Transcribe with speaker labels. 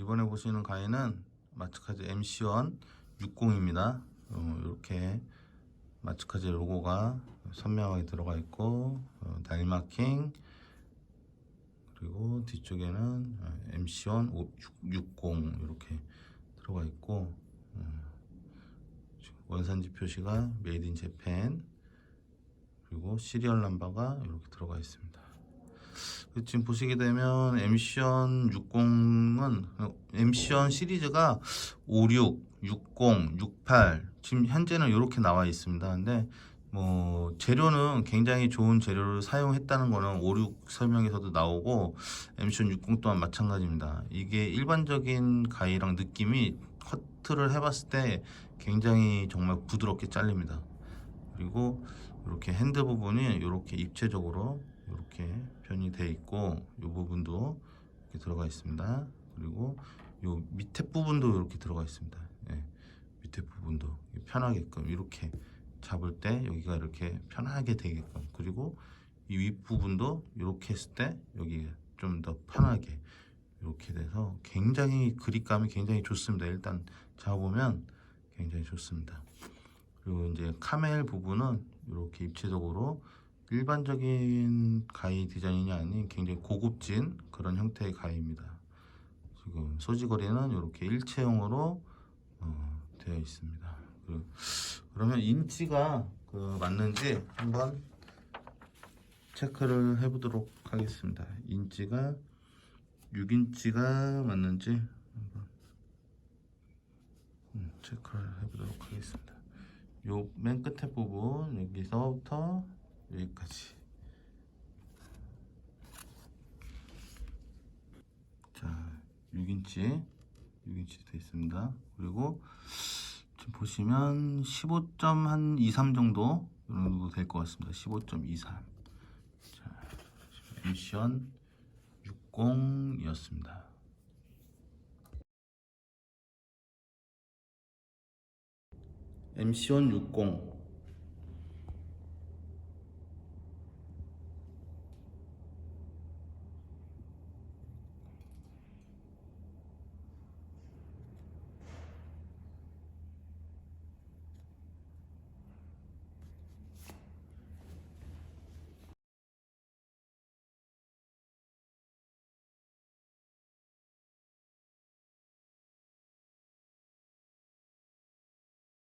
Speaker 1: 이번에 보시는 가위는 마츠카즈 MC1 60입니다. 이렇게 마츠카즈 로고가 선명하게 들어가 있고 어, 날 마킹 그리고 뒤쪽에는 MC1 60 이렇게 들어가 있고 어, 원산지 표시가 메이드 인 재팬 그리고 시리얼 넘버가 이렇게 들어가 있습니다. 그 지금 보시게 되면 MC1 60은 MC1 시리즈가 56, 60, 68 지금 현재는 이렇게 나와 있습니다. 근데 뭐 재료는 굉장히 좋은 재료를 사용했다는 거는 56 설명에서도 나오고 MC1 60 또한 마찬가지입니다. 이게 일반적인 가위랑 느낌이 커트를 해봤을 때 굉장히 정말 부드럽게 잘립니다. 그리고 이렇게 핸드 부분이 이렇게 입체적으로 이렇게 변이 돼 있고 이 부분도 이렇게 들어가 있습니다. 그리고 요 밑에 부분도 이렇게 들어가 있습니다. 예, 밑에 부분도 편하게끔 이렇게 잡을 때 여기가 이렇게 편하게 되게끔 그리고 이 윗 부분도 이렇게 했을 때 여기 좀 더 편하게 이렇게 돼서 굉장히 그립감이 굉장히 좋습니다. 일단 잡아보면 굉장히 좋습니다. 그리고 이제 카멜 부분은 이렇게 입체적으로 일반적인 가위 디자인이 아닌 굉장히 고급진 그런 형태의 가위입니다. 지금 소지거리는 이렇게 일체형으로 어, 되어 있습니다. 그, 그러면 인치가 그 맞는지 한번 체크를 해보도록 하겠습니다. 인치가 6인치가 맞는지 한번 음, 체크를 해보도록 하겠습니다. 요 맨 끝에 부분 여기서부터 여기까지. 자 6인치 6인치 되어 있습니다. 그리고 지금 보시면 15.23 정도 이런 정도 될 것 같습니다. 15.23 자 미션 60이었습니다. MC1 60